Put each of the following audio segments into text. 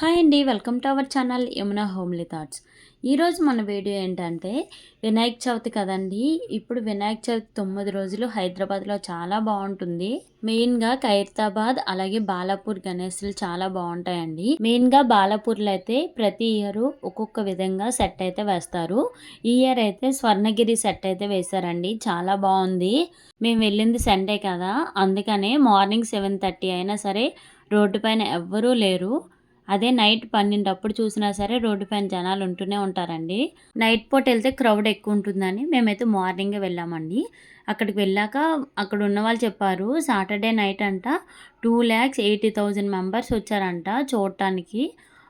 Hi అండి welcome to our channel Yamuna homely thoughts. ఈరోజు మన వీడియో ఏంటంటే వినాయక చవితి కదండి. ఇప్పుడు వినాయక చవితి తొమ్మిది రోజులు హైదరాబాద్లో చాలా బాగుంటుంది. మెయిన్గా ఖైరతాబాద్ అలాగే బాలాపూర్ గణేశులు చాలా బాగుంటాయండి. మెయిన్గా బాలాపూర్లో అయితే ప్రతి ఇయర్ ఒక్కొక్క విధంగా సెట్ అయితే వేస్తారు. ఈ ఇయర్ అయితే స్వర్ణగిరి సెట్ అయితే వేశారండి. చాలా బాగుంది. మేము వెళ్ళింది సండే కదా. అందుకనే మార్నింగ్ సెవెన్ థర్టీ అయినా సరే రోడ్డు పైన ఎవ్వరూ లేరు. అదే నైట్ పన్నెండప్పుడు చూసినా సరే రోడ్డు పైన జనాలు ఉంటూనే ఉంటారండి. నైట్ పూట వెళ్తే క్రౌడ్ ఎక్కువ ఉంటుందని మేమైతే మార్నింగే వెళ్ళామండి. అక్కడికి వెళ్ళాక అక్కడ ఉన్న వాళ్ళు చెప్పారు సాటర్డే నైట్ అంట two lakhs eighty thousand members వచ్చారంట చూడటానికి.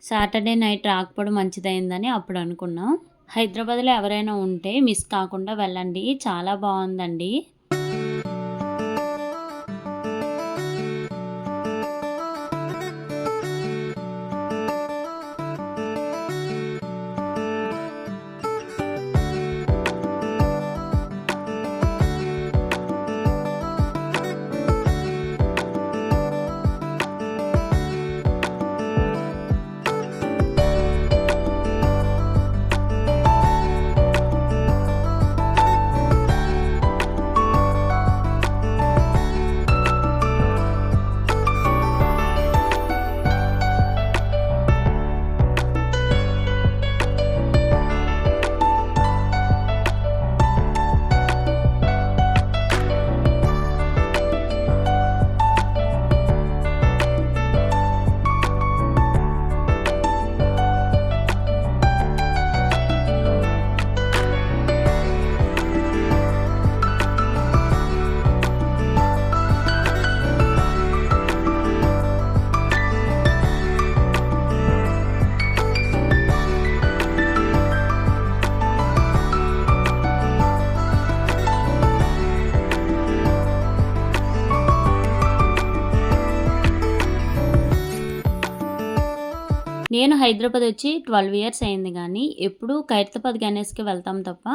సాటర్డే నైట్ రాకపోవడం మంచిదైందని అప్పుడు అనుకున్నాం. హైదరాబాద్లో ఎవరైనా ఉంటే మిస్ కాకుండా వెళ్ళండి చాలా బాగుందండి. నేను హైదరాబాద్ వచ్చి ట్వెల్వ్ ఇయర్స్ అయింది కానీ ఎప్పుడు ఖైరతాబాద్ గణేష్కి వెళ్తాం తప్ప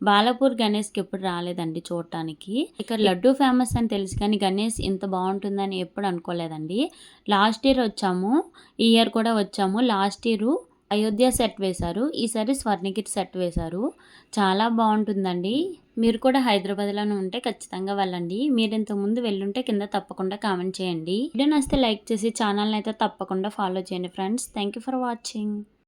బాలాపూర్ గణేష్కి ఎప్పుడు రాలేదండి చూడటానికి. ఇక్కడ లడ్డు ఫేమస్ అని తెలుసు కానీ గణేష్ ఇంత బాగుంటుందని ఎప్పుడు అనుకోలేదండి. లాస్ట్ ఇయర్ వచ్చాము ఈ ఇయర్ కూడా వచ్చాము. లాస్ట్ ఇయర్ అయోధ్య సెట్ వేశారు ఈసారి స్వర్ణగిరి సెట్ వేశారు. చాలా బాగుంటుందండి. మీరు కూడా హైదరాబాద్లోనే ఉంటే ఖచ్చితంగా వెళ్ళండి. మీరు ఇంతకుముందు వెళ్ళుంటే కింద తప్పకుండా కామెంట్ చేయండి. వీడియో నచ్చితే లైక్ చేసి ఛానల్ని అయితే తప్పకుండా ఫాలో చేయండి friends. Thank you for watching.